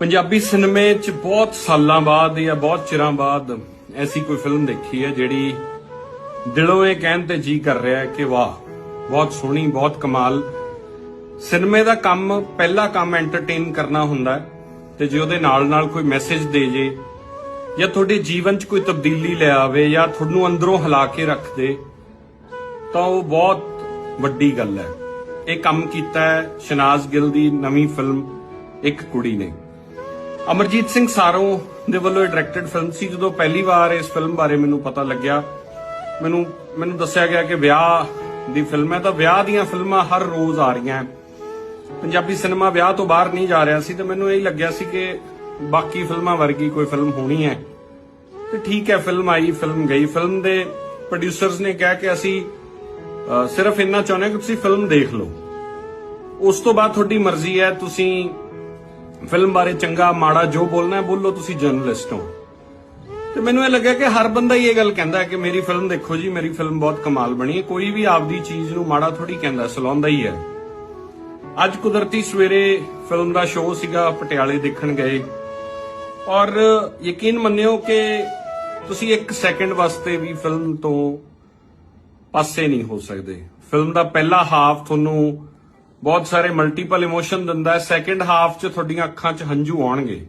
ਪੰਜਾਬੀ ਸਿਨੇਮੇ 'ਚ ਬਹੁਤ ਸਾਲਾਂ ਬਾਅਦ ਜਾਂ ਬਹੁਤ ਚਿਰਾਂ ਬਾਅਦ ਐਸੀ ਕੋਈ ਫਿਲਮ ਦੇਖੀ ਹੈ ਜਿਹੜੀ ਦਿਲੋਂ ਇਹ ਕਹਿਣ ਤੇ ਜੀ ਕਰ ਰਿਹਾ ਹੈ ਕਿ ਵਾਹ, ਬਹੁਤ ਸੋਹਣੀ, ਬਹੁਤ ਕਮਾਲ। ਸਿਨੇਮੇ ਦਾ ਕੰਮ, ਪਹਿਲਾ ਕੰਮ ਐਂਟਰਟੇਨ ਕਰਨਾ ਹੁੰਦਾ ਹੈ ਤੇ ਜੇ ਉਹਦੇ ਨਾਲ ਨਾਲ ਕੋਈ ਮੈਸੇਜ ਦੇ ਜੇ ਜਾਂ ਤੁਹਾਡੇ ਜੀਵਨ 'ਚ ਕੋਈ ਤਬਦੀਲੀ ਲੈ ਆਵੇ ਜਾਂ ਤੁਹਾਨੂੰ ਅੰਦਰੋਂ ਹਿਲਾ ਕੇ ਰੱਖ ਦੇ, ਤਾਂ ਉਹ ਬਹੁਤ ਵੱਡੀ ਗੱਲ ਹੈ। ਇਹ ਕੰਮ ਕੀਤਾ ਹੈ ਸ਼ਨਾਜ਼ ਗਿੱਲ ਦੀ ਨਵੀਂ ਫਿਲਮ, ਇੱਕ ਕੁੜੀ ਨੇ। ਅਮਰਜੀਤ ਸਿੰਘ ਸਾਰੋਂ ਦੇ ਵੱਲੋਂ ਡਾਇਰੈਕਟਡ ਫਿਲਮ ਸੀ। ਜਦੋਂ ਪਹਿਲੀ ਵਾਰ ਇਸ ਫਿਲਮ ਬਾਰੇ ਮੈਨੂੰ ਪਤਾ ਲੱਗਿਆ, ਮੈਨੂੰ ਮੈਨੂੰ ਦੱਸਿਆ ਗਿਆ ਕਿ ਵਿਆਹ ਦੀ ਫਿਲਮ ਹੈ। ਤਾਂ ਵਿਆਹ ਦੀਆਂ ਫਿਲਮਾਂ ਹਰ ਰੋਜ਼ ਆ ਰਹੀਆਂ ਪੰਜਾਬੀ ਸਿਨੇਮਾ ਵਿਆਹ ਤੋਂ ਬਾਹਰ ਨਹੀਂ ਜਾ ਰਿਹਾ ਸੀ। ਤੇ ਮੈਨੂੰ ਇਹ ਲੱਗਿਆ ਸੀ ਕਿ ਬਾਕੀ ਫਿਲਮਾਂ ਵਰਗੀ ਕੋਈ ਫਿਲਮ ਹੋਣੀ ਹੈ। ਤੇ ਠੀਕ ਹੈ ਫਿਲਮ ਆਈ ਫਿਲਮ ਗਈ। ਫਿਲਮ ਦੇ ਪ੍ਰੋਡਿਊਸਰਸ ਨੇ ਕਿਹਾ ਕਿ ਅਸੀਂ ਸਿਰਫ ਇੰਨਾ ਚਾਹੁੰਦੇ ਹਾਂ ਕਿ ਤੁਸੀਂ ਫਿਲਮ ਦੇਖ ਲਓ। ਉਸ ਤੋਂ ਬਾਅਦ ਤੁਹਾਡੀ ਮਰਜ਼ੀ ਹੈ। ਤੁਸੀਂ ਫਿਲਮ ਬਾਰੇ ਚੰਗਾ, ਮਾੜਾ ਜੋ ਬੋਲਣਾ ਹੈ, ਬੋਲੋ, ਤੁਸੀਂ ਜਰਨਲਿਸਟ ਹੋ। ਤੇ ਮੈਨੂੰ ਇਹ ਲੱਗਿਆ ਕਿ ਹਰ ਬੰਦਾ ਹੀ ਇਹ ਗੱਲ ਕਹਿੰਦਾ ਕਿ ਮੇਰੀ ਫਿਲਮ ਦੇਖੋ ਜੀ, ਮੇਰੀ ਫਿਲਮ ਬਹੁਤ ਕਮਾਲ ਬਣੀ ਹੈ। ਕੋਈ ਵੀ ਆਪਦੀ ਚੀਜ਼ ਨੂੰ ਮਾੜਾ ਥੋੜੀ ਕਹਿੰਦਾ, ਸਲਾਉਂਦਾ ਹੀ ਹੈ। ਅੱਜ ਕੁਦਰਤੀ ਸਵੇਰੇ ਫਿਲਮ ਦਾ ਸ਼ੋਅ ਸੀਗਾ, ਪਟਿਆਲੇ ਦੇਖਣ ਗਏ। ਔਰ ਯਕੀਨ ਮੰਨਿਓ ਕਿ ਤੁਸੀਂ ਇੱਕ ਸੈਕਿੰਡ ਵਾਸਤੇ ਵੀ ਫਿਲਮ ਤੋਂ ਪਾਸੇ ਨਹੀਂ ਹੋ ਸਕਦੇ। ਫਿਲਮ ਦਾ ਪਹਿਲਾ ਹਾਫ ਤੁਹਾਨੂੰ ਬਹੁਤ ਸਾਰੇ ਮਲਟੀਪਲ ਇਮੋਸ਼ਨ ਦਿੰਦਾ ਹੈ। ਸੈਕਿੰਡ ਹਾਫ 'ਚ ਤੁਹਾਡੀਆਂ ਅੱਖਾਂ 'ਚ ਹੰਝੂ ਆਉਣਗੇ।